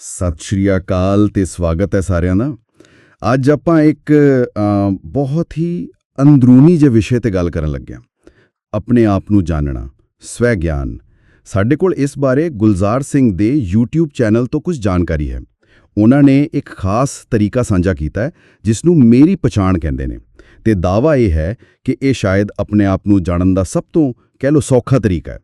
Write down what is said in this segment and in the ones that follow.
ਸਤਿ ਸ਼੍ਰੀ ਅਕਾਲ ਤੇ ਸਵਾਗਤ ਹੈ ਸਾਰਿਆਂ ਦਾ। ਅੱਜ ਆਪਾਂ ਇੱਕ ਬਹੁਤ ਹੀ ਅੰਦਰੂਨੀ ਜਿਹੇ ਵਿਸ਼ੇ ਤੇ ਗੱਲ ਕਰਨ ਲੱਗੇ ਹਾਂ। ਆਪਣੇ ਆਪ ਨੂੰ ਜਾਣਨਾ, ਸਵੈ ਗਿਆਨ। ਸਾਡੇ ਕੋਲ ਇਸ ਬਾਰੇ ਗੁਲਜ਼ਾਰ ਸਿੰਘ ਦੇ YouTube ਚੈਨਲ ਤੋਂ ਕੁਝ ਜਾਣਕਾਰੀ ਹੈ। ਉਹਨਾਂ ਨੇ ਇੱਕ ਖਾਸ ਤਰੀਕਾ ਸਾਂਝਾ ਕੀਤਾ ਹੈ ਜਿਸ ਨੂੰ ਮੇਰੀ ਪਛਾਣ ਕਹਿੰਦੇ ਨੇ। ਤੇ ਦਾਵਾ ਇਹ ਹੈ ਕਿ ਇਹ ਸ਼ਾਇਦ ਆਪਣੇ ਆਪ ਨੂੰ ਜਾਣਨ ਦਾ ਸਭ ਤੋਂ ਕਹਿ ਲਓ ਸੌਖਾ ਤਰੀਕਾ ਹੈ।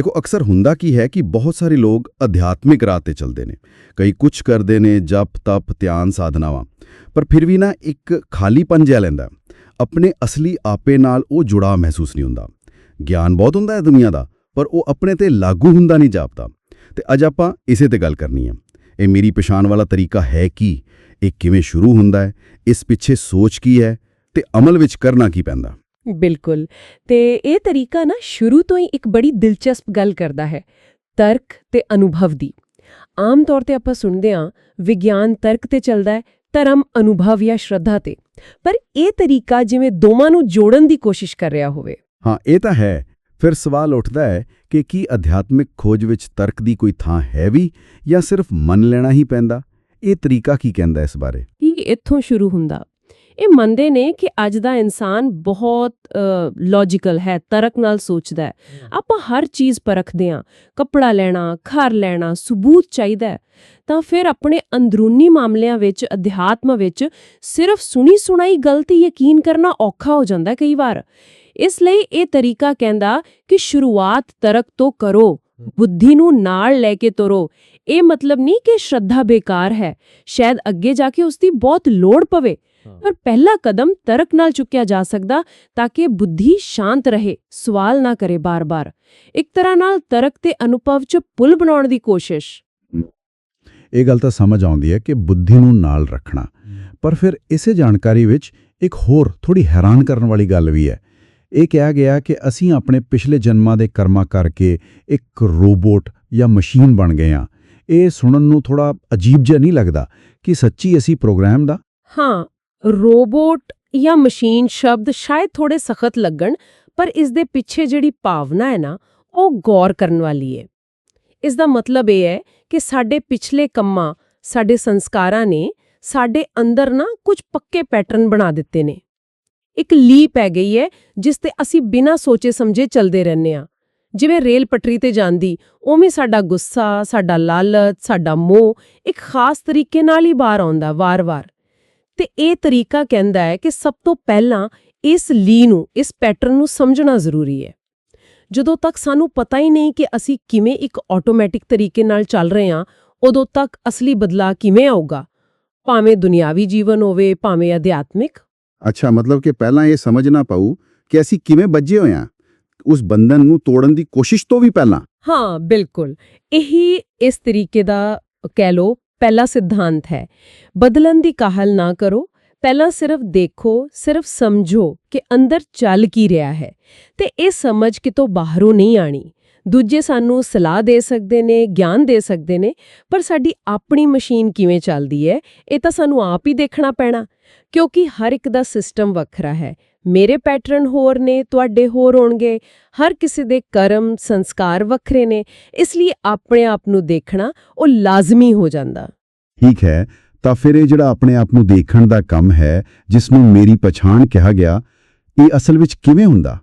ਦੇਖੋ, ਅਕਸਰ ਹੁੰਦਾ ਕੀ ਹੈ ਕਿ ਬਹੁਤ ਸਾਰੇ ਲੋਕ ਅਧਿਆਤਮਿਕ ਰਾਹ ਤੇ ਚੱਲਦੇ ਨੇ। ਕਈ ਕੁਝ ਕਰਦੇ ਨੇ, ਜਪ, ਤਪ, ਧਿਆਨ, ਸਾਧਨਾਵਾਂ। ਪਰ ਫਿਰ ਵੀ ਨਾ ਇੱਕ ਖਾਲੀਪਨ ਜਿਹਾ ਲੈਂਦਾ ਆਪਣੇ ਅਸਲੀ ਆਪੇ ਨਾਲ ਉਹ ਜੁੜਾਅ ਮਹਿਸੂਸ ਨਹੀਂ ਹੁੰਦਾ। ਗਿਆਨ ਬਹੁਤ ਹੁੰਦਾ ਹੈ ਦੁਨੀਆ ਦਾ, ਪਰ ਉਹ ਆਪਣੇ ਤੇ ਲਾਗੂ ਹੁੰਦਾ ਨਹੀਂ ਜਾਪਦਾ। ਤੇ ਅੱਜ ਆਪਾਂ ਇਸੇ ਤੇ ਗੱਲ ਕਰਨੀ ਹੈ। ਇਹ ਮੇਰੀ ਪਛਾਣ ਵਾਲਾ ਤਰੀਕਾ ਹੈ ਕੀ? ਇਹ ਕਿਵੇਂ ਸ਼ੁਰੂ ਹੁੰਦਾ ਹੈ? ਇਸ ਪਿੱਛੇ ਸੋਚ ਕੀ ਹੈ? ਤੇ ਅਮਲ ਵਿੱਚ ਕਰਨਾ ਕੀ ਪੈਂਦਾ? ਬਿਲਕੁਲ। ਤੇ ਇਹ ਤਰੀਕਾ ਨਾ ਸ਼ੁਰੂ ਤੋਂ ਹੀ ਇੱਕ ਬੜੀ ਦਿਲਚਸਪ ਗੱਲ ਕਰਦਾ ਹੈ ਤਰਕ ਤੇ ਅਨੁਭਵ ਦੀ। ਆਮ ਤੌਰ ਤੇ ਆਪਾਂ ਸੁਣਦੇ ਹਾਂ ਵਿਗਿਆਨ ਤਰਕ ਤੇ ਚੱਲਦਾ ਹੈ ਧਰਮ ਅਨੁਭਵ ਜਾਂ ਸ਼ਰਧਾ ਤੇ। ਪਰ ਇਹ ਤਰੀਕਾ ਜਿਵੇਂ ਦੋਵਾਂ ਨੂੰ ਜੋੜਨ ਦੀ ਕੋਸ਼ਿਸ਼ ਕਰ ਰਿਹਾ ਹੋਵੇ। ਹਾਂ ਇਹ ਤਾਂ ਹੈ। ਫਿਰ ਸਵਾਲ ਉੱਠਦਾ ਹੈ ਕਿ ਕੀ ਅਧਿਆਤਮਿਕ ਖੋਜ ਵਿੱਚ ਤਰਕ ਦੀ ਕੋਈ ਥਾਂ ਹੈ ਵੀ ਜਾਂ ਸਿਰਫ ਮੰਨ ਲੈਣਾ ਹੀ ਪੈਂਦਾ? ਇਹ ਤਰੀਕਾ ਕੀ ਕਹਿੰਦਾ ਇਸ ਬਾਰੇ? ਕੀ ਇੱਥੋਂ ਸ਼ੁਰੂ ਹੁੰਦਾ? ਇਹ ਮੰਨਦੇ ਨੇ ਕਿ ਅੱਜ ਦਾ ਇਨਸਾਨ ਬਹੁਤ ਲੌਜੀਕਲ ਹੈ ਤਰਕ ਨਾਲ ਸੋਚਦਾ ਹੈ। ਆਪਾਂ ਹਰ ਚੀਜ਼ ਪਰਖਦੇ ਹਾਂ। ਕੱਪੜਾ ਲੈਣਾ ਘਰ ਲੈਣਾ ਸਬੂਤ ਚਾਹੀਦਾ ਤਾਂ ਫਿਰ ਆਪਣੇ ਅੰਦਰੂਨੀ ਮਾਮਲਿਆਂ ਵਿੱਚ ਅਧਿਆਤਮ ਵਿੱਚ ਸਿਰਫ ਸੁਣੀ ਸੁਣਾਈ ਗਲਤੀ ਯਕੀਨ ਕਰਨਾ ਔਖਾ ਹੋ ਜਾਂਦਾ ਕਈ ਵਾਰ। ਇਸ ਲਈ ਇਹ ਤਰੀਕਾ ਕਹਿੰਦਾ ਕਿ ਸ਼ੁਰੂਆਤ ਤਰਕ ਤੋਂ ਕਰੋ ਬੁੱਧੀ ਨੂੰ ਨਾਲ ਲੈ ਕੇ ਤੁਰੋ। ਇਹ ਮਤਲਬ ਨਹੀਂ ਕਿ ਸ਼ਰਧਾ ਬੇਕਾਰ ਹੈ। ਸ਼ਾਇਦ ਅੱਗੇ ਜਾ ਕੇ ਉਸ ਦੀ ਬਹੁਤ ਲੋੜ ਪਵੇ। ਪਰ ਪਹਿਲਾ ਕਦਮ ਤਰਕ ਨਾਲ ਚੁੱਕਿਆ ਜਾ ਸਕਦਾ ਤਾਂ ਕਿ ਬੁੱਧੀ ਸ਼ਾਂਤ ਰਹੇ ਸਵਾਲ ਨਾ ਕਰੇ ਬਾਰ-ਬਾਰ। ਇੱਕ ਤਰ੍ਹਾਂ ਨਾਲ ਤਰਕ ਤੇ ਅਨੁਭਵ 'ਚ ਪੁਲ ਬਣਾਉਣ ਦੀ ਕੋਸ਼ਿਸ਼। ਇਹ ਗੱਲ ਤਾਂ ਸਮਝ ਆਉਂਦੀ ਹੈ ਕਿ ਬੁੱਧੀ ਨੂੰ ਨਾਲ ਰੱਖਣਾ। ਪਰ ਫਿਰ ਇਸੇ ਜਾਣਕਾਰੀ ਵਿੱਚ ਇੱਕ ਹੋਰ ਥੋੜੀ ਹੈਰਾਨ ਕਰਨ ਵਾਲੀ ਗੱਲ ਵੀ ਹੈ। ਇਹ ਕਿਹਾ ਗਿਆ ਕਿ ਅਸੀਂ ਆਪਣੇ ਪਿਛਲੇ ਜਨਮਾਂ ਦੇ ਕਰਮਾਂ ਕਰਕੇ ਇੱਕ ਰੋਬੋਟ ਜਾਂ ਮਸ਼ੀਨ ਬਣ ਗਏ ਹਾਂ। ਇਹ ਸੁਣਨ ਨੂੰ ਥੋੜਾ ਅਜੀਬ ਜਿਹਾ ਨਹੀਂ ਲੱਗਦਾ ਕਿ ਸੱਚੀ ਅਸੀਂ ਪ੍ਰੋਗਰਾਮ ਦਾ? ਹਾਂ ਰੋਬੋਟ ਜਾਂ ਮਸ਼ੀਨ ਸ਼ਬਦ ਸ਼ਾਇਦ ਥੋੜੇ ਸਖਤ ਲੱਗਣ, ਪਰ ਇਸ ਦੇ ਪਿੱਛੇ ਜਿਹੜੀ ਭਾਵਨਾ ਹੈ ਨਾ, ਉਹ ਗੌਰ ਕਰਨ ਵਾਲੀ ਹੈ ਇਸ ਦਾ ਮਤਲਬ ਇਹ ਹੈ ਕਿ ਸਾਡੇ ਪਿਛਲੇ ਕੰਮਾਂ, ਸਾਡੇ ਸੰਸਕਾਰਾਂ ਨੇ ਸਾਡੇ ਅੰਦਰ ਨਾ ਕੁਝ ਪੱਕੇ ਪੈਟਰਨ ਬਣਾ ਦਿੱਤੇ ਨੇ। ਇੱਕ ਲੀ ਪੈ ਗਈ ਹੈ ਜਿਸ ਤੇ ਅਸੀਂ ਬਿਨਾਂ ਸੋਚੇ ਸਮਝੇ ਚੱਲਦੇ ਰਹਿੰਦੇ ਆ ਜਿਵੇਂ ਰੇਲ ਪਟਰੀ ਤੇ ਜਾਂਦੀ, ਉਵੇਂ ਸਾਡਾ ਗੁੱਸਾ, ਸਾਡਾ ਲਾਲਚ, ਸਾਡਾ ਮੋਹ ਇੱਕ ਖਾਸ ਤਰੀਕੇ ਨਾਲ ਹੀ ਬਾਹਰ ਆਉਂਦਾ ਵਾਰ-ਵਾਰ। ਤੇ ਇਹ ਤਰੀਕਾ ਕਹਿੰਦਾ ਹੈ ਕਿ ਸਭ ਤੋਂ ਪਹਿਲਾਂ ਇਸ ਲੀ ਨੂੰ ਇਸ ਪੈਟਰਨ ਨੂੰ ਸਮਝਣਾ ਜ਼ਰੂਰੀ ਹੈ। ਜਦੋਂ ਤੱਕ ਸਾਨੂੰ ਪਤਾ ਹੀ ਨਹੀਂ ਕਿ ਅਸੀਂ ਕਿਵੇਂ ਇੱਕ ਆਟੋਮੈਟਿਕ ਤਰੀਕੇ ਨਾਲ ਚੱਲ ਰਹੇ ਹਾਂ ਉਦੋਂ ਤੱਕ ਅਸਲੀ ਬਦਲਾਅ ਕਿਵੇਂ ਆਊਗਾ? ਭਾਵੇਂ ਦੁਨਿਆਵੀ ਜੀਵਨ ਹੋਵੇ ਭਾਵੇਂ ਅਧਿਆਤਮਿਕ। ਅੱਛਾ ਮਤਲਬ ਕਿ ਪਹਿਲਾਂ ਇਹ ਸਮਝਣਾ ਪਊ ਕਿ ਅਸੀਂ ਕਿਵੇਂ ਬੱਝੇ ਹੋਏ ਹਾਂ ਉਸ ਬੰਧਨ ਨੂੰ ਤੋੜਨ ਦੀ ਕੋਸ਼ਿਸ਼ ਤੋਂ ਵੀ ਪਹਿਲਾਂ। ਹਾਂ ਬਿਲਕੁਲ। ਇਹੀ ਇਸ ਤਰੀਕੇ ਦਾ ਕਹਿ ਲੋ ਪਹਿਲਾ ਸਿਧਾਂਤ ਹੈ। ਬਦਲਣ ਦੀ ਕਾਹਲ ਨਾ ਕਰੋ। ਪਹਿਲਾਂ ਸਿਰਫ ਦੇਖੋ, ਸਿਰਫ ਸਮਝੋ ਕਿ ਅੰਦਰ ਚੱਲ ਕੀ ਰਿਹਾ ਹੈ। ਤੇ ਇਹ ਸਮਝ ਕਿਤੋਂ ਬਾਹਰੋਂ ਨਹੀਂ ਆਣੀ। ਦੂਜੇ ਸਾਨੂੰ ਸਲਾਹ ਦੇ ਸਕਦੇ ਨੇ, ਗਿਆਨ ਦੇ ਸਕਦੇ ਨੇ, ਪਰ ਸਾਡੀ ਆਪਣੀ ਮਸ਼ੀਨ ਕਿਵੇਂ ਚੱਲਦੀ ਹੈ, ਇਹ ਤਾਂ ਸਾਨੂੰ ਆਪ ਹੀ ਦੇਖਣਾ ਪੈਣਾ। ਕਿਉਂਕਿ ਹਰ ਇੱਕ ਦਾ ਸਿਸਟਮ ਵੱਖਰਾ ਹੈ। ਮੇਰੇ ਪੈਟਰਨ ਹੋਰ ਨੇ ਤੁਹਾਡੇ ਹੋਰ ਹੋਣਗੇ। ਹਰ ਕਿਸੇ ਦੇ ਕਰਮ ਸੰਸਕਾਰ ਵੱਖਰੇ ਨੇ। ਇਸ ਲਈ ਆਪਣੇ ਆਪ ਨੂੰ ਦੇਖਣਾ ਉਹ ਲਾਜ਼ਮੀ ਹੋ ਜਾਂਦਾ। ਠੀਕ ਹੈ ਤਾਂ ਫਿਰ ਇਹ ਜਿਹੜਾ ਆਪਣੇ ਆਪ ਨੂੰ ਦੇਖਣ ਦਾ ਕੰਮ ਹੈ ਜਿਸ ਨੂੰ ਮੇਰੀ ਪਛਾਣ ਕਿਹਾ ਗਿਆ ਇਹ ਅਸਲ ਵਿੱਚ ਕਿਵੇਂ ਹੁੰਦਾ?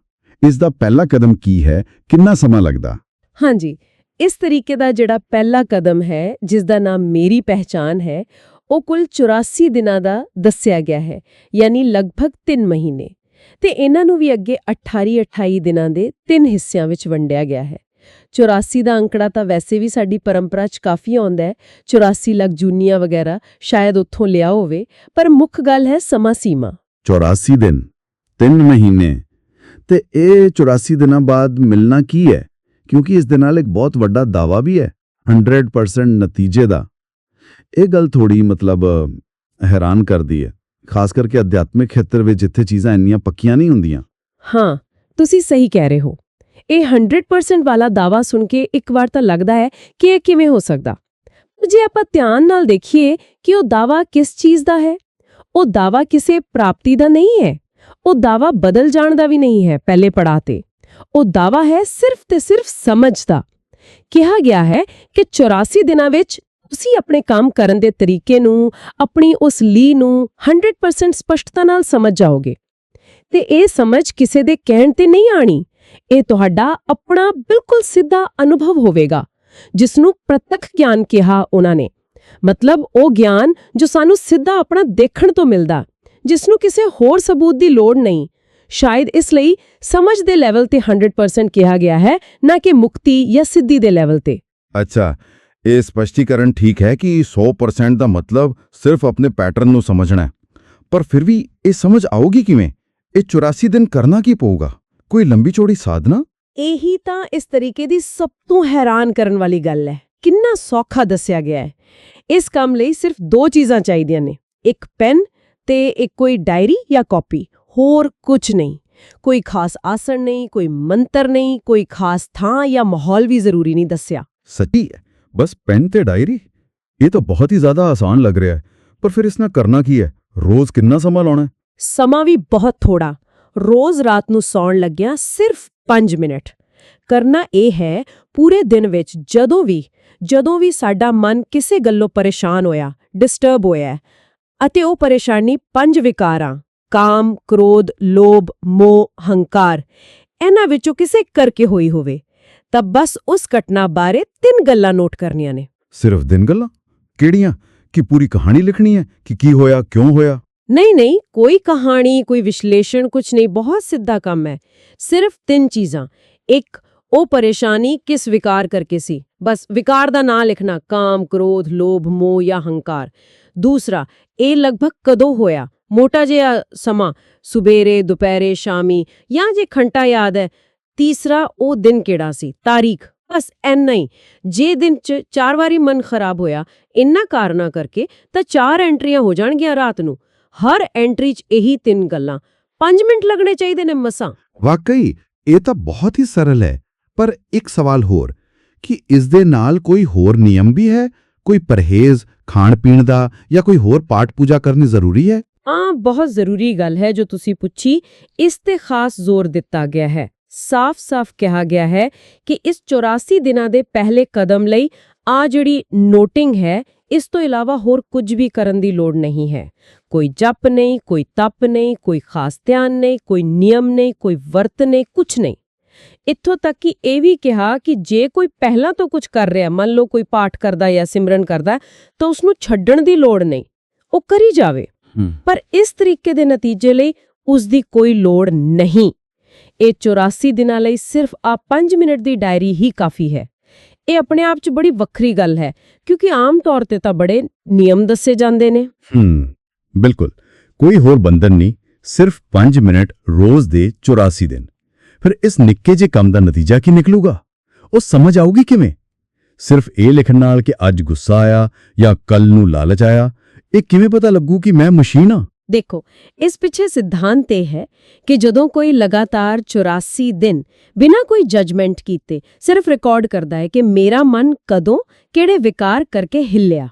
ਇਸ ਦਾ ਪਹਿਲਾ ਕਦਮ ਕੀ ਹੈ? ਕਿੰਨਾ ਸਮਾਂ ਲੱਗਦਾ? ਹਾਂਜੀ ਇਸ ਤਰੀਕੇ ਦਾ ਜਿਹੜਾ ਪਹਿਲਾ ਕਦਮ ਹੈ ਜਿਸ ਦਾ ਨਾਮ ਮੇਰੀ ਪਹਿਚਾਨ ਹੈ ਉਹ ਕੁੱਲ 84 ਦਿਨਾਂ ਦਾ ਦੱਸਿਆ ਗਿਆ ਹੈ ਯਾਨੀ ਲਗਭਗ 3 ਮਹੀਨੇ। ਤੇ ਇਹਨਾਂ ਨੂੰ ਵੀ ਅੱਗੇ 28 28 ਦਿਨਾਂ ਦੇ ਤਿੰਨ ਹਿੱਸਿਆਂ ਵਿੱਚ ਵੰਡਿਆ ਗਿਆ ਹੈ। 84 ਦਾ ਅੰਕੜਾ ਤਾਂ ਵੈਸੇ ਵੀ ਸਾਡੀ ਪਰੰਪਰਾ 'ਚ ਕਾਫੀ ਆਉਂਦਾ ਹੈ। 84 ਲੱਖ ਜੂਨੀਆਂ ਵਗੈਰਾ ਸ਼ਾਇਦ ਉੱਥੋਂ ਲਿਆ ਹੋਵੇ, ਪਰ ਮੁੱਖ ਗੱਲ ਹੈ ਸਮਾਂ ਸੀਮਾ। 84 ਦਿਨ 3 ਮਹੀਨੇ। ਤੇ ਇਹ 84 ਦਿਨਾਂ ਬਾਅਦ ਮਿਲਣਾ ਕੀ ਹੈ? ਕਿਉਂਕਿ ਇਸ ਦੇ ਨਾਲ ਇੱਕ ਬਹੁਤ ਵੱਡਾ ਦਾਵਾ ਵੀ ਹੈ 100% ਨਤੀਜੇ ਦਾ। ਇਹ ਗੱਲ ਥੋੜੀ ਮਤਲਬ ਹੈਰਾਨ ਕਰਦੀ ਹੈ। ਖਾਸ ਕਰਕੇ ਅਧਿਆਤਮਿਕ ਖੇਤਰ ਵਿੱਚ ਜਿੱਥੇ ਚੀਜ਼ਾਂ ਇੰਨੀਆਂ ਪੱਕੀਆਂ ਨਹੀਂ ਹੁੰਦੀਆਂ। ਹਾਂ, ਤੁਸੀਂ ਸਹੀ ਕਹਿ ਰਹੇ ਹੋ। ਇਹ 100% ਵਾਲਾ ਦਾਵਾ ਸੁਣ ਕੇ ਇੱਕ ਵਾਰ ਤਾਂ ਲੱਗਦਾ ਹੈ ਕਿ ਇਹ ਕਿਵੇਂ ਹੋ ਸਕਦਾ। ਜੇ ਆਪਾਂ ਧਿਆਨ ਨਾਲ ਦੇਖੀਏ ਕਿ ਉਹ ਦਾਵਾ ਕਿਸ ਚੀਜ਼ ਦਾ ਹੈ, ਉਹ ਦਾਵਾ ਕਿਸੇ ਪ੍ਰਾਪਤੀ ਦਾ ਨਹੀਂ ਹੈ, ਉਹ ਦਾਵਾ ਬਦਲ ਜਾਣ ਦਾ ਵੀ ਨਹੀਂ ਹੈ ਪਹਿਲੇ ਪੜਾਅ ਤੇ। ਉਹ ਦਾਵਾ ਹੈ ਸਿਰਫ ਤੇ ਸਿਰਫ ਸਮਝ ਦਾ। ਕਿਹਾ ਗਿਆ ਹੈ ਕਿ 84 ਦਿਨਾਂ ਵਿੱਚ ਤੁਸੀਂ ਆਪਣੇ ਕੰਮ ਕਰਨ ਦੇ ਤਰੀਕੇ ਨੂੰ, ਆਪਣੀ ਉਸ ਲੀ ਨੂੰ 100% ਸਪਸ਼ਟਤਾ ਨਾਲ ਸਮਝ ਜਾਓਗੇ। ਤੇ ਇਹ ਸਮਝ ਕਿਸੇ ਦੇ ਕਹਿਣ ਤੇ ਨਹੀਂ ਆਣੀ। ਇਹ ਤੁਹਾਡਾ ਆਪਣਾ ਬਿਲਕੁਲ ਸਿੱਧਾ ਅਨੁਭਵ ਹੋਵੇਗਾ ਜਿਸ ਨੂੰ ਪ੍ਰਤੱਖ ਗਿਆਨ ਕਿਹਾ ਉਹਨਾਂ ਨੇ। ਮਤਲਬ ਉਹ ਗਿਆਨ ਜੋ ਸਾਨੂੰ ਸਿੱਧਾ ਆਪਣਾ ਦੇਖਣ ਤੋਂ ਮਿਲਦਾ ਜਿਸ ਨੂੰ ਕਿਸੇ ਹੋਰ ਸਬੂਤ ਦੀ ਲੋੜ ਨਹੀਂ। ਸ਼ਾਇਦ ਇਸ ਲਈ ਸਮਝ ਦੇ ਲੈਵਲ ਤੇ 100% ਕਿਹਾ ਗਿਆ ਹੈ, ਨਾ ਕਿ ਮੁਕਤੀ ਜਾਂ ਸਿੱਧੀ ਦੇ ਲੈਵਲ ਤੇ। ਅੱਛਾ ਇਹ ਸਪਸ਼ਟੀਕਰਨ ਠੀਕ ਹੈ ਕਿ 100% ਦਾ ਮਤਲਬ ਸਿਰਫ ਆਪਣੇ ਪੈਟਰਨ ਨੂੰ ਸਮਝਣਾ ਹੈ। ਪਰ ਫਿਰ ਵੀ ਇਹ ਸਮਝ ਆਊਗੀ ਕਿਵੇਂ? ਇਹ 84 ਦਿਨ ਕਰਨਾ ਕੀ ਪਊਗਾ? ਕੋਈ ਲੰਬੀ ਚੌੜੀ ਸਾਧਨਾ? ਇਹੀ ਤਾਂ ਇਸ ਤਰੀਕੇ ਦੀ ਸਭ ਤੋਂ ਹੈਰਾਨ ਕਰਨ ਵਾਲੀ ਗੱਲ ਹੈ। ਕਿੰਨਾ ਸੌਖਾ ਦੱਸਿਆ ਗਿਆ ਹੈ। ਇਸ ਕੰਮ ਲਈ ਸਿਰਫ ਦੋ ਚੀਜ਼ਾਂ ਚਾਹੀਦੀਆਂ ਨੇ ਇੱਕ ਪੈਨ ਤੇ ਇੱਕ ਕੋਈ ਡਾਇਰੀ ਜਾਂ ਕਾਪੀ ਹੋਰ ਕੁਝ ਨਹੀਂ। ਕੋਈ ਖਾਸ ਆਸਣ ਨਹੀਂ ਕੋਈ ਮੰਤਰ ਨਹੀਂ ਕੋਈ ਖਾਸ ਥਾਂ ਜਾਂ ਮਾਹੌਲ ਵੀ ਜ਼ਰੂਰੀ ਨਹੀਂ ਦੱਸਿਆ। ਸੱਚੀ ਹੈ। ਬਸ ਪੈਨ ਤੇ ਡਾਇਰੀ ਇਹ ਤਾਂ ਬਹੁਤ ਹੀ ਜ਼ਿਆਦਾ ਆਸਾਨ ਲੱਗ ਰਿਹਾ ਹੈ ਪਰ ਫਿਰ ਇਸ ਨਾਲ ਕਰਨਾ ਕੀ ਹੈ ਰੋਜ਼ ਕਿੰਨਾ ਸਮਾਂ ਲਾਉਣਾ ਹੈ ਸਮਾਂ ਵੀ ਬਹੁਤ ਥੋੜਾ ਰੋਜ਼ ਰਾਤ ਨੂੰ ਸੌਣ ਲੱਗਿਆ ਸਿਰਫ 5 ਮਿੰਟ ਕਰਨਾ ਇਹ ਹੈ ਪੂਰੇ ਦਿਨ ਵਿੱਚ ਜਦੋਂ ਵੀ ਜਦੋਂ ਵੀ ਸਾਡਾ ਮਨ ਕਿਸੇ ਗੱਲੋਂ ਪਰੇਸ਼ਾਨ ਹੋਇਆ ਡਿਸਟਰਬ ਹੋਇਆ ਅਤੇ ਉਹ ਪਰੇਸ਼ਾਨੀ ਪੰਜ ਵਿਕਾਰਾਂ ਕਾਮ ਕ੍ਰੋਧ ਲੋਭ ਮੋਹ ਹੰਕਾਰ ਇਹਨਾਂ ਵਿੱਚੋਂ ਕਿਸੇ ਕਰਕੇ ਹੋਈ ਹੋਵੇ ਤਾਂ ਬਸ ਉਸ ਘਟਨਾ ਬਾਰੇ ਤਿੰਨ ਗੱਲਾਂ ਨੋਟ ਕਰਨੀਆਂ ਨੇ। ਸਿਰਫ ਦਿਨ ਗੱਲਾਂ? ਕਿਹੜੀਆਂ? ਕਿ ਪੂਰੀ ਕਹਾਣੀ ਲਿਖਣੀ ਹੈ? ਕਿ ਕੀ ਹੋਇਆ? ਕਿਉਂ ਹੋਇਆ? ਨਹੀਂ ਨਹੀਂ ਕੋਈ ਕਹਾਣੀ ਕੋਈ ਵਿਸ਼ਲੇਸ਼ਣ ਕੁਝ ਨਹੀਂ ਬਹੁਤ ਸਿੱਧਾ ਕੰਮ ਹੈ। ਸਿਰਫ ਤਿੰਨ ਚੀਜ਼ਾਂ। ਇੱਕ ਉਹ ਪਰੇਸ਼ਾਨੀ ਕਿਸ ਵਿਕਾਰ ਕਰਕੇ ਸੀ? ਬਸ ਵਿਕਾਰ ਦਾ ਨਾਂ ਲਿਖਣਾ ਕਾਮ ਕ੍ਰੋਧ ਲੋਭ ਮੋਹ ਜਾਂ ਹੰਕਾਰ। ਦੂਸਰਾ ਇਹ ਲਗਭਗ ਕਦੋਂ ਹੋਇਆ? ਮੋਟਾ ਜਿਹਾ ਸਮਾਂ ਸਵੇਰੇ ਦੁਪਹਿਰੇ ਸ਼ਾਮੀ ਜਾਂ ਜੇ ਘੰਟਾ ਯਾਦ ਹੈ ਤੀਸਰਾ ਉਹ ਦਿਨ ਕਿਹੜਾ ਸੀ? ਤਾਰੀਖ। ਬਸ ਐਨਾ ਹੀ। ਜੇ ਦਿਨ ਚ ਚਾਰ ਵਾਰੀ ਮਨ ਖਰਾਬ ਹੋਇਆ ਇੰਨਾ ਕਾਰਨਾ ਕਰਕੇ ਤਾਂ ਚਾਰ ਐਂਟਰੀਆਂ ਹੋ ਜਾਣਗੀਆਂ ਰਾਤ ਨੂੰ। ਹਰ ਐਂਟਰੀ 'ਚ ਇਹੀ ਤਿੰਨ ਗੱਲਾਂ। 5 ਮਿੰਟ ਲੱਗਣੇ ਚਾਹੀਦੇ ਨੇ ਮਸਾਂ। ਵਾਕਈ ਇਹ ਤਾਂ ਬਹੁਤ ਹੀ ਸਰਲ ਹੈ। ਪਰ ਇੱਕ ਸਵਾਲ ਹੋਰ ਕਿ ਇਸ ਦੇ ਨਾਲ ਕੋਈ ਹੋਰ ਨਿਯਮ ਵੀ ਹੈ? ਕੋਈ ਪਰਹੇਜ਼ ਖਾਣ ਪੀਣ ਦਾ ਜਾਂ ਕੋਈ ਹੋਰ ਪਾਠ ਪੂਜਾ ਕਰਨੀ ਜ਼ਰੂਰੀ ਹੈ? ਹਾਂ ਬਹੁਤ ਜ਼ਰੂਰੀ ਗੱਲ ਹੈ ਜੋ ਤੁਸੀਂ ਪੁੱਛੀ। ਇਸ ਤੇ ਖਾਸ ਜ਼ੋਰ ਦਿੱਤਾ ਗਿਆ ਹੈ। ਸਾਫ਼-ਸਾਫ਼ ਕਿਹਾ ਗਿਆ ਹੈ ਕਿ ਇਸ 84 ਦਿਨਾਂ ਦੇ ਪਹਿਲੇ ਕਦਮ ਲਈ ਆ ਜਿਹੜੀ ਨੋਟਿੰਗ ਹੈ ਇਸ ਤੋਂ ਇਲਾਵਾ ਹੋਰ ਕੁਝ ਵੀ ਕਰਨ ਦੀ ਲੋੜ ਨਹੀਂ ਹੈ। ਕੋਈ ਜਪ ਨਹੀਂ ਕੋਈ ਤਪ ਨਹੀਂ ਕੋਈ ਖਾਸ ਧਿਆਨ ਨਹੀਂ ਕੋਈ ਨਿਯਮ ਨਹੀਂ ਕੋਈ ਵਰਤ ਨਹੀਂ ਕੁਝ ਨਹੀਂ। ਇੱਥੋਂ ਤੱਕ ਕਿ ਇਹ ਵੀ ਕਿਹਾ ਕਿ ਜੇ ਕੋਈ ਪਹਿਲਾਂ ਤੋਂ ਕੁਝ ਕਰ ਰਿਹਾ ਮੰਨ ਲਓ ਕੋਈ ਪਾਠ ਕਰਦਾ ਜਾਂ ਸਿਮਰਨ ਕਰਦਾ ਤਾਂ ਉਸ ਨੂੰ ਛੱਡਣ ਦੀ ਲੋੜ ਨਹੀਂ। ਉਹ ਕਰੀ ਜਾਵੇ। ਪਰ ਇਸ ਤਰੀਕੇ ਦੇ ਨਤੀਜੇ ਲਈ ਉਸ ਦੀ ਕੋਈ ਲੋੜ ਨਹੀਂ। ਇਹ 84 ਦਿਨਾਂ ਲਈ ਸਿਰਫ ਆ 5 ਮਿੰਟ ਦੀ ਡਾਇਰੀ ਹੀ ਕਾਫੀ ਹੈ। ਇਹ ਆਪਣੇ ਆਪ 'ਚ ਬੜੀ ਵੱਖਰੀ ਗੱਲ ਹੈ, ਕਿਉਂਕਿ ਆਮ ਤੌਰ ਤੇ ਤਾਂ ਬੜੇ ਨਿਯਮ ਦੱਸੇ ਜਾਂਦੇ ਨੇ। ਹੂੰ, ਬਿਲਕੁਲ। ਕੋਈ ਹੋਰ ਬੰਧਨ ਨਹੀਂ, ਸਿਰਫ 5 ਮਿੰਟ ਰੋਜ਼ ਦੇ 84 ਦਿਨ। ਫਿਰ ਇਸ ਨਿੱਕੇ ਜਿਹੇ ਕੰਮ ਦਾ ਨਤੀਜਾ ਕੀ ਨਿਕਲੂਗਾ? ਉਹ ਸਮਝ ਆਊਗੀ ਕਿਵੇਂ? ਸਿਰਫ ਇਹ ਲਿਖਣ ਨਾਲ ਕਿ ਅੱਜ ਗੁੱਸਾ ਆਇਆ ਜਾਂ ਕੱਲ ਨੂੰ ਲਾਲਚ ਆਇਆ, ਇਹ ਕਿਵੇਂ ਪਤਾ ਲੱਗੂ ਕਿ ਮੈਂ ਮਸ਼ੀਨ ਹਾਂ? ਦੇਖੋ ਇਸ ਪਿੱਛੇ ਸਿਧਾਂਤ ਇਹ ਹੈ ਕਿ ਜਦੋਂ ਕੋਈ ਲਗਾਤਾਰ 84 ਦਿਨ ਬਿਨਾਂ ਕੋਈ ਜਜਮੈਂਟ ਕੀਤੇ ਸਿਰਫ ਰਿਕਾਰਡ ਕਰਦਾ ਹੈ ਕਿ ਮੇਰਾ ਮਨ ਕਦੋਂ ਕਿਹੜੇ ਵਿਕਾਰ ਕਰਕੇ ਹਿੱਲਿਆ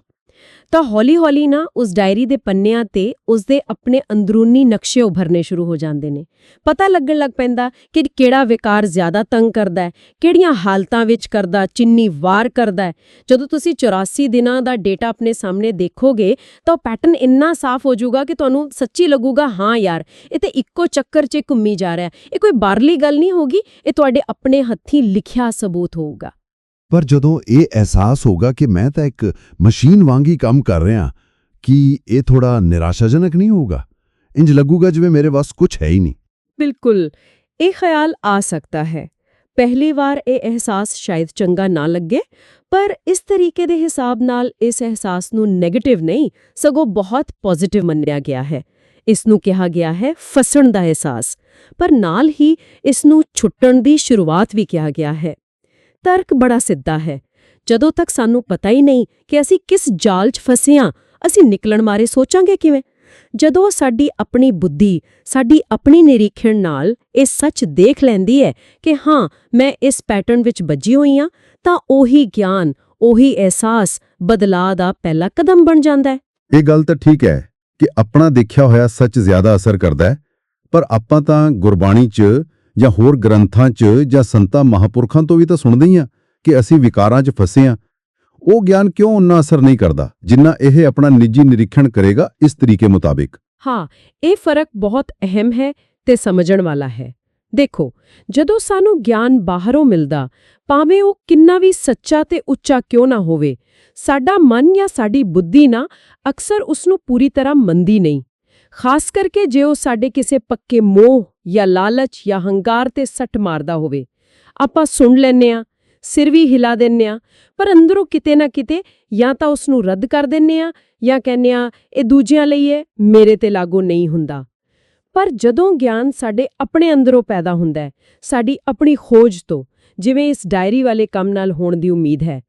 ਤਾਂ ਹੌਲੀ-ਹੌਲੀ ਨਾ ਉਸ ਡਾਇਰੀ ਦੇ ਪੰਨਿਆਂ ਤੇ ਉਸ ਦੇ ਆਪਣੇ ਅੰਦਰੂਨੀ ਨਕਸ਼ੇ ਉਭਰਨੇ ਸ਼ੁਰੂ ਹੋ ਜਾਂਦੇ ਨੇ। ਪਤਾ ਲੱਗਣ ਲੱਗ ਪੈਂਦਾ ਕਿ ਕਿਹੜਾ ਵਿਕਾਰ ਜ਼ਿਆਦਾ ਤੰਗ ਕਰਦਾ ਹੈ, ਕਿਹੜੀਆਂ ਹਾਲਤਾਂ ਵਿੱਚ ਕਰਦਾ ਚਿੰਨੀ ਵਾਰ ਕਰਦਾ ਹੈ। ਜਦੋਂ ਤੁਸੀਂ 84 ਦਿਨਾਂ ਦਾ ਡੇਟਾ ਆਪਣੇ ਸਾਹਮਣੇ ਦੇਖੋਗੇ ਤਾਂ ਉਹ ਪੈਟਰਨ ਇੰਨਾ ਸਾਫ਼ ਹੋ ਜਾਊਗਾ ਕਿ ਤੁਹਾਨੂੰ ਸੱਚੀ ਲੱਗੂਗਾ, ਹਾਂ ਯਾਰ, ਇਹ ਤੇ ਇੱਕੋ ਚੱਕਰ 'ਚ ਘੁੰਮੀ ਜਾ ਰਿਹਾ ਇਹ ਕੋਈ ਬਾਹਰਲੀ ਗੱਲ ਨਹੀਂ ਹੋਗੀ ਇਹ ਤੁਹਾਡੇ ਆਪਣੇ ਹੱਥੀਂ ਲਿਖਿਆ ਸਬੂਤ ਹੋਊਗਾ। ਪਰ ਜਦੋਂ ਇਹ ਅਹਿਸਾਸ ਹੋਗਾ ਕਿ ਮੈਂ ਤਾਂ ਇੱਕ ਮਸ਼ੀਨ ਵਾਂਗ ਹੀ ਕੰਮ ਕਰ ਰਿਹਾ ਕਿ ਇਹ ਥੋੜਾ ਨਿਰਾਸ਼ਾਜਨਕ ਨਹੀਂ ਹੋਊਗਾ? ਇੰਜ ਲੱਗੂਗਾ ਜਿਵੇਂ ਮੇਰੇ ਵੱਸ ਕੁਝ ਹੈ ਹੀ ਨਹੀਂ। ਬਿਲਕੁਲ, ਇਹ ਖਿਆਲ ਆ ਸਕਦਾ ਹੈ। ਪਹਿਲੀ ਵਾਰ ਇਹ ਅਹਿਸਾਸ ਸ਼ਾਇਦ ਚੰਗਾ ਨਾ ਲੱਗੇ, ਪਰ ਇਸ ਤਰੀਕੇ ਦੇ ਹਿਸਾਬ ਨਾਲ ਇਸ ਅਹਿਸਾਸ ਨੂੰ 네ਗੇਟਿਵ ਨਹੀਂ, ਸਗੋਂ ਬਹੁਤ ਪੋਜ਼ਿਟਿਵ ਮੰਨਿਆ ਗਿਆ ਹੈ। ਇਸ ਨੂੰ ਕਿਹਾ ਗਿਆ ਹੈ ਫਸਣ ਦਾ ਅਹਿਸਾਸ, ਪਰ ਨਾਲ ਹੀ ਇਸ ਨੂੰ ਛੁੱਟਣ ਦੀ ਸ਼ੁਰੂਆਤ ਵੀ ਕਿਹਾ ਗਿਆ ਹੈ। ਤਰਕ ਬੜਾ ਸਿੱਧਾ ਹੈ। ਜਦੋਂ ਤੱਕ ਸਾਨੂੰ ਪਤਾ ਹੀ ਨਹੀਂ ਕਿ ਅਸੀਂ ਕਿਸ ਜਾਲ 'ਚ ਫਸੇ ਹਾਂ, ਅਸੀਂ ਨਿਕਲਣ ਮਾਰੇ ਸੋਚਾਂਗੇ ਕਿਵੇਂ? ਜਦੋਂ ਸਾਡੀ ਆਪਣੀ ਬੁੱਧੀ, ਸਾਡੀ ਆਪਣੀ ਨਿਰੀਖਣ ਨਾਲ ਇਹ ਸੱਚ ਦੇਖ ਲੈਂਦੀ ਹੈ ਕਿ ਹਾਂ, ਮੈਂ ਇਸ ਪੈਟਰਨ ਵਿੱਚ ਵੱਜੀ ਹੋਈ ਹਾਂ, ਤਾਂ ਉਹੀ ਗਿਆਨ, ਉਹੀ ਅਹਿਸਾਸ ਬਦਲਾਅ ਦਾ ਪਹਿਲਾ ਕਦਮ ਬਣ ਜਾਂਦਾ ਹੈ। ਇਹ ਗੱਲ ਤਾਂ ਠੀਕ ਹੈ ਕਿ ਆਪਣਾ ਦੇਖਿਆ ਹੋਇਆ ਸੱਚ ਜ਼ਿਆਦਾ ਅਸਰ ਕਰਦਾ ਹੈ, ਪਰ ਆਪਾਂ ਤਾਂ ਗੁਰਬਾਣੀ 'ਚ ਜਾਂ ਹੋਰ ਗ੍ਰੰਥਾਂ 'ਚ ਜਾਂ ਸੰਤਾਂ ਮਹਾਪੁਰਖਾਂ ਤੋਂ ਵੀ ਤਾਂ ਸੁਣਦੇ ਹੀ ਆ ਕਿ ਅਸੀਂ ਵਿਕਾਰਾਂ 'ਚ ਫਸੇ ਆ। ਉਹ ਗਿਆਨ ਕਿਉਂ ਉਨਾ ਅਸਰ ਨਹੀਂ ਕਰਦਾ, ਜਿੰਨਾ ਇਹ ਆਪਣਾ ਨਿੱਜੀ ਨਿਰੀਖਣ ਕਰੇਗਾ ਇਸ ਤਰੀਕੇ ਮੁਤਾਬਿਕ? ਹਾਂ, ਇਹ ਫ਼ਰਕ ਬਹੁਤ ਅਹਿਮ ਹੈ ਤੇ ਸਮਝਣ ਵਾਲਾ ਹੈ। ਦੇਖੋ, ਜਦੋਂ ਸਾਨੂੰ ਗਿਆਨ ਬਾਹਰੋਂ ਮਿਲਦਾ, ਭਾਵੇਂ ਉਹ ਕਿੰਨਾ ਵੀ ਸੱਚਾ ਤੇ ਉੱਚਾ ਕਿਉਂ ਨਾ ਹੋਵੇ, ਸਾਡਾ ਮਨ ਜਾਂ ਸਾਡੀ ਬੁੱਧੀ ਨਾ ਅਕਸਰ ਉਸ ਨੂੰ ਪੂਰੀ ਤਰ੍ਹਾਂ ਮੰਨਦੀ ਨਹੀਂ। ਖਾਸ ਕਰਕੇ ਜੇ ਉਹ ਸਾਡੇ ਕਿਸੇ ਪੱਕੇ ਮੋਹ ਜਾਂ ਲਾਲਚ ਜਾਂ ਹੰਕਾਰ ਤੇ ਸੱਟ ਮਾਰਦਾ ਹੋਵੇ। ਆਪਾਂ ਸੁਣ ਲੈਂਦੇ ਆ ਸਿਰ ਵੀ ਹਿਲਾ ਦਿੰਨੇ ਆ ਪਰ ਅੰਦਰੋਂ ਕਿਤੇ ਨਾ ਕਿਤੇ ਜਾਂ ਤਾਂ ਉਸ ਨੂੰ ਰੱਦ ਕਰ ਦਿੰਨੇ ਆ ਜਾਂ ਕਹਿੰਨੇ ਆ ਇਹ ਦੂਜਿਆਂ ਲਈ ਹੈ, ਮੇਰੇ ਤੇ ਲਾਗੂ ਨਹੀਂ ਹੁੰਦਾ। ਪਰ ਜਦੋਂ ਗਿਆਨ ਸਾਡੇ ਆਪਣੇ ਅੰਦਰੋਂ ਪੈਦਾ ਹੁੰਦਾ ਹੈ, ਸਾਡੀ ਆਪਣੀ ਖੋਜ ਤੋਂ, ਜਿਵੇਂ ਇਸ ਡਾਇਰੀ ਵਾਲੇ ਕੰਮ ਨਾਲ ਹੋਣ ਦੀ ਉਮੀਦ ਹੈ,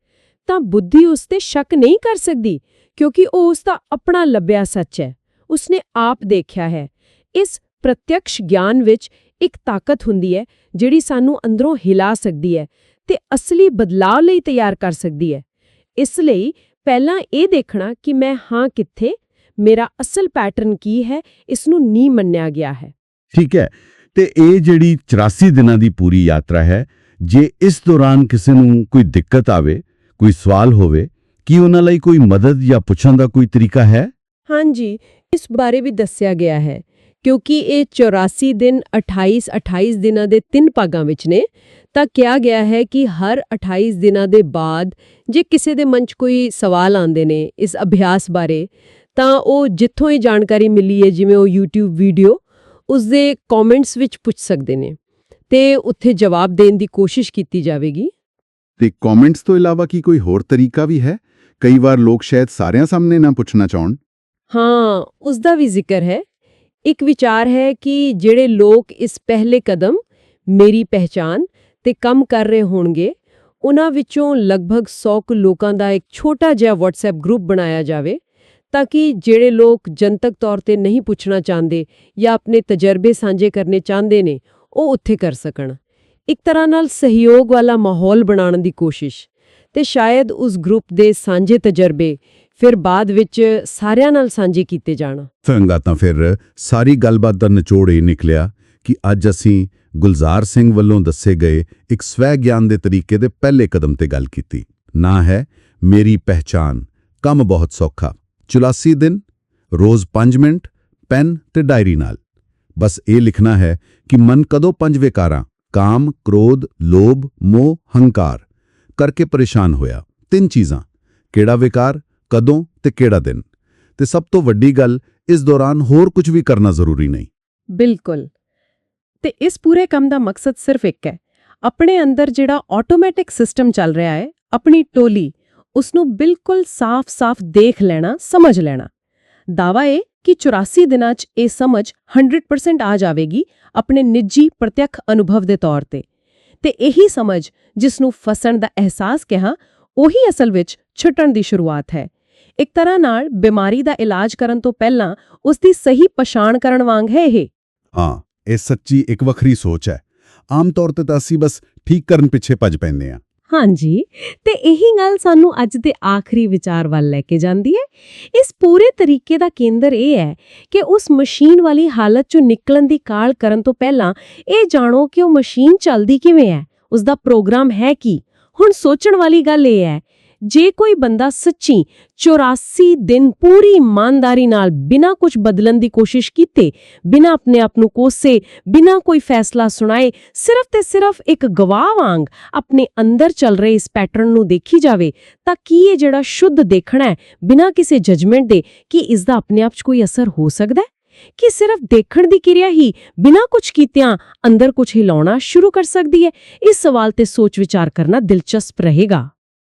ਤਾਂ ਬੁੱਧੀ ਉਸ ਤੇ ਸ਼ੱਕ ਨਹੀਂ ਕਰ ਸਕਦੀ, ਕਿਉਂਕਿ ਉਹ ਉਸ ਦਾ ਆਪਣਾ ਲੱਭਿਆ ਸੱਚ ਹੈ। ਉਸਨੇ ਆਪ ਦੇਖਿਆ ਹੈ। ਇਸ ਪ੍ਰਤੱਖ ਗਿਆਨ ਵਿੱਚ ਇੱਕ ਤਾਕਤ ਹੁੰਦੀ ਹੈ, ਜਿਹੜੀ ਸਾਨੂੰ ਅੰਦਰੋਂ ਹਿਲਾ ਸਕਦੀ ਹੈ ਤੇ ਅਸਲੀ ਬਦਲਾਅ ਲਈ ਤਿਆਰ ਕਰ ਸਕਦੀ ਹੈ। ਇਸ ਲਈ ਪਹਿਲਾਂ ਇਹ ਦੇਖਣਾ ਕਿ ਮੈਂ ਹਾਂ ਕਿੱਥੇ, ਮੇਰਾ ਅਸਲ ਪੈਟਰਨ ਕੀ ਹੈ ਇਸ ਨੂੰ ਨਹੀਂ ਮੰਨਿਆ ਗਿਆ ਹੈ। ਠੀਕ ਹੈ, ਤੇ ਇਹ ਜਿਹੜੀ 84 ਦਿਨਾਂ ਦੀ ਪੂਰੀ ਯਾਤਰਾ ਹੈ, ਜੇ ਇਸ ਦੌਰਾਨ ਕਿਸੇ ਨੂੰ ਕੋਈ ਦਿੱਕਤ ਆਵੇ, ਕੋਈ ਸਵਾਲ ਹੋਵੇ, ਕੀ ਉਹਨਾਂ ਲਈ ਕੋਈ ਮਦਦ ਜਾਂ ਪੁੱਛਣ ਦਾ ਕੋਈ ਤਰੀਕਾ ਹੈ? ਹਾਂਜੀ, ਇਸ ਬਾਰੇ ਵੀ ਦੱਸਿਆ ਗਿਆ ਹੈ, ਕਿਉਂਕਿ ਇਹ 84 ਦਿਨ 28 28 ਦਿਨਾਂ ਦੇ ਤਿੰਨ ਭਾਗਾਂ ਵਿੱਚ ਨੇ, ਤਾਂ ਕਿਹਾ ਗਿਆ ਹੈ ਕਿ ਹਰ 28 ਦਿਨਾਂ ਦੇ ਬਾਅਦ ਜੇ ਕਿਸੇ ਦੇ ਮਨ 'ਚ ਕੋਈ ਸਵਾਲ ਆਉਂਦੇ ਨੇ ਇਸ ਅਭਿਆਸ ਬਾਰੇ, ਤਾਂ ਉਹ ਜਿੱਥੋਂ ਹੀ ਜਾਣਕਾਰੀ ਮਿਲੀ ਹੈ, ਜਿਵੇਂ ਉਹ YouTube ਵੀਡੀਓ ਉਸ ਦੇ ਕਮੈਂਟਸ ਵਿੱਚ ਪੁੱਛ ਸਕਦੇ ਨੇ, ਤੇ ਉੱਥੇ ਜਵਾਬ ਦੇਣ ਦੀ ਕੋਸ਼ਿਸ਼ ਕੀਤੀ ਜਾਵੇਗੀ। ਤੇ ਕਮੈਂਟਸ ਤੋਂ ਇਲਾਵਾ ਕੀ ਕੋਈ ਹੋਰ ਤਰੀਕਾ ਵੀ ਹੈ? ਕਈ ਵਾਰ ਲੋਕ ਸ਼ਾਇਦ ਸਾਰਿਆਂ ਸਾਹਮਣੇ ਨਾ ਪੁੱਛਣਾ ਚਾਹਣ। ਹਾਂ ਉਸ ਦਾ ਵੀ ਜ਼ਿਕਰ ਹੈ। ਇੱਕ ਵਿਚਾਰ ਹੈ ਕਿ ਜਿਹੜੇ ਲੋਕ ਇਸ ਪਹਿਲੇ ਕਦਮ, ਮੇਰੀ ਪਹਿਚਾਨ ਤੇ ਕੰਮ ਕਰ ਰਹੇ ਹੋਣਗੇ, ਉਹਨਾਂ ਵਿੱਚੋਂ ਲਗਭਗ 100 ਕੁ ਲੋਕਾਂ ਦਾ ਇੱਕ ਛੋਟਾ ਜਿਹਾ WhatsApp ਗਰੁੱਪ ਬਣਾਇਆ ਜਾਵੇ, ਤਾਂ ਕਿ ਜਿਹੜੇ ਲੋਕ ਜਨਤਕ ਤੌਰ ਤੇ ਨਹੀਂ ਪੁੱਛਣਾ ਚਾਹੁੰਦੇ ਜਾਂ ਆਪਣੇ ਤਜਰਬੇ ਸਾਂਝੇ ਕਰਨੇ ਚਾਹੁੰਦੇ ਨੇ, ਉਹ ਉੱਥੇ ਕਰ ਸਕਣ। ਇੱਕ ਤਰ੍ਹਾਂ ਨਾਲ ਸਹਿਯੋਗ ਵਾਲਾ ਮਾਹੌਲ ਬਣਾਉਣ ਦੀ ਕੋਸ਼ਿਸ਼, ਤੇ ਸ਼ਾਇਦ ਉਸ ਗਰੁੱਪ ਦੇ ਸਾਂਝੇ ਤਜਰਬੇ ਫਿਰ ਬਾਅਦ ਵਿੱਚ ਸਾਰਿਆਂ ਨਾਲ ਸਾਂਝੇ ਕੀਤੇ ਜਾਣ। ਚੰਗਾ ਤਾਂ ਫਿਰ ਸਾਰੀ ਗੱਲਬਾਤ ਦਾ ਨਿਚੋੜ ਇਹ ਨਿਕਲਿਆ ਕਿ ਅੱਜ ਅਸੀਂ ਗੁਲਜ਼ਾਰ ਸਿੰਘ ਵੱਲੋਂ ਦੱਸੇ ਗਏ ਇੱਕ ਸਵੈ ਗਿਆਨ ਦੇ ਤਰੀਕੇ ਦੇ ਪਹਿਲੇ ਕਦਮ ਤੇ ਗੱਲ ਕੀਤੀ। ਨਾ ਹੈ, ਮੇਰੀ ਪਹਿਚਾਨ ਕੰਮ ਬਹੁਤ ਸੌਖਾ। 84 ਦਿਨ, ਰੋਜ਼ 5 ਮਿੰਟ, ਪੈਨ ਤੇ ਡਾਇਰੀ ਨਾਲ। ਬਸ ਇਹ ਲਿਖਣਾ ਹੈ ਕਿ ਮਨ ਕਦੋਂ ਪੰਜ ਵਿਕਾਰਾਂ, ਕਾਮ, ਕ੍ਰੋਧ, ਲੋਭ, ਮੋਹ, ਹੰਕਾਰ ਕਰਕੇ ਪਰੇਸ਼ਾਨ ਹੋਇਆ। ਤਿੰਨ ਚੀਜ਼ਾਂ, ਕਿਹੜਾ ਵਿਕਾਰ ਕਦੋਂ ਤੇ ਕਿਹੜਾ ਦਿਨ। ਤੇ ਸਭ ਤੋਂ ਵੱਡੀ ਗੱਲ, ਇਸ ਦੌਰਾਨ ਹੋਰ ਕੁਝ ਵੀ ਕਰਨਾ ਜ਼ਰੂਰੀ ਨਹੀਂ। ਬਿਲਕੁਲ। ਤੇ ਇਸ ਪੂਰੇ ਕੰਮ ਦਾ ਮਕਸਦ ਸਿਰਫ ਇੱਕ ਹੈ। ਆਪਣੇ ਅੰਦਰ ਜਿਹੜਾ ਆਟੋਮੈਟਿਕ ਸਿਸਟਮ ਚੱਲ ਰਿਹਾ ਹੈ, ਆਪਣੀ ਟੋਲੀ ਉਸ ਨੂੰ ਬਿਲਕੁਲ ਸਾਫ਼-ਸਾਫ਼ ਦੇਖ ਲੈਣਾ, ਸਮਝ ਲੈਣਾ। ਦਾਵਾ ਇਹ ਕਿ 84 ਦਿਨਾਂ 'ਚ ਇਹ ਸਮਝ 100% ਆ ਜਾਵੇਗੀ ਆਪਣੇ ਨਿੱਜੀ ਪ੍ਰਤੱਖ ਅਨੁਭਵ ਦੇ ਤੌਰ ਤੇ। ਤੇ ਇਹੀ ਸਮਝ ਜਿਸ ਨੂੰ ਫਸਣ ਦਾ ਅਹਿਸਾਸ ਕਿਹਾ, ਉਹੀ ਅਸਲ ਵਿੱਚ ਛੁੱਟਣ ਦੀ ਸ਼ੁਰੂਆਤ ਹੈ। ਇੱਕ ਤਰ੍ਹਾਂ ਨਾਲ ਬਿਮਾਰੀ ਦਾ ਇਲਾਜ ਕਰਨ ਤੋਂ ਪਹਿਲਾਂ ਉਸ ਦੀ ਸਹੀ ਪਛਾਣ ਕਰਨ ਵਾਂਗ ਹੈ ਇਹ। ਹਾਂ ਇਹ ਸੱਚੀ ਇੱਕ ਵੱਖਰੀ ਸੋਚ ਹੈ। ਆਮ ਤੌਰ ਤੇ ਤਾਂ ਅਸੀਂ ਬਸ ਠੀਕ ਕਰਨ ਪਿੱਛੇ ਭੱਜ ਪੈਂਦੇ ਆ ਹਾਂਜੀ ਤੇ ਇਹੀ ਗੱਲ ਸਾਨੂੰ ਅੱਜ ਦੇ ਆਖਰੀ ਵਿਚਾਰ ਵੱਲ ਲੈ ਕੇ ਜਾਂਦੀ ਹੈ। ਇਸ ਪੂਰੇ ਤਰੀਕੇ ਦਾ ਕੇਂਦਰ ਇਹ ਹੈ ਕਿ ਉਸ ਮਸ਼ੀਨ ਵਾਲੀ ਹਾਲਤ ਚੋਂ ਨਿਕਲਣ ਦੀ ਕਾਲ ਕਰਨ ਤੋਂ ਪਹਿਲਾਂ ਇਹ ਜਾਣੋ ਕਿ ਉਹ ਮਸ਼ੀਨ ਚੱਲਦੀ ਕਿਵੇਂ ਹੈ ਉਸ ਦਾ ਪ੍ਰੋਗਰਾਮ ਹੈ ਕੀ। ਹੁਣ ਸੋਚਣ ਵਾਲੀ ਗੱਲ ਇਹ ਹੈ ਜੇ ਕੋਈ ਬੰਦਾ ਸੱਚੀ 84 ਦਿਨ ਪੂਰੀ ਇਮਾਨਦਾਰੀ ਨਾਲ ਬਿਨਾਂ ਕੁਝ ਬਦਲਣ ਦੀ ਕੋਸ਼ਿਸ਼ ਕੀਤੇ, ਬਿਨਾਂ ਆਪਣੇ ਆਪ ਨੂੰ ਕੋਸੇ, ਬਿਨਾਂ ਕੋਈ ਫੈਸਲਾ ਸੁਣਾਏ, ਸਿਰਫ ਤੇ ਸਿਰਫ ਇੱਕ ਗਵਾਹ ਵਾਂਗ ਆਪਣੇ ਅੰਦਰ ਚੱਲ ਰਹੇ ਇਸ ਪੈਟਰਨ ਨੂੰ ਦੇਖੀ ਜਾਵੇ, ਤਾਂ ਕੀ ਇਹ ਜਿਹੜਾ ਸ਼ੁੱਧ ਦੇਖਣਾ ਹੈ, ਬਿਨਾਂ ਕਿਸੇ ਜਜਮੈਂਟ ਦੇ, ਕਿ ਇਸ ਦਾ ਆਪਣੇ ਆਪ 'ਚ ਕੋਈ ਅਸਰ ਹੋ ਸਕਦਾ ਹੈ? ਕਿ ਸਿਰਫ ਦੇਖਣ ਦੀ ਕਿਰਿਆ ਹੀ ਬਿਨਾਂ ਕੁਝ ਕੀਤਿਆਂ ਅੰਦਰ ਕੁਝ ਹਿਲਾਉਣਾ ਸ਼ੁਰੂ ਕਰ ਸਕਦੀ ਹੈ? ਇਸ ਸਵਾਲ ਤੇ ਸੋਚ ਵਿਚਾਰ ਕਰਨਾ ਦਿਲਚਸਪ ਰਹੇਗਾ।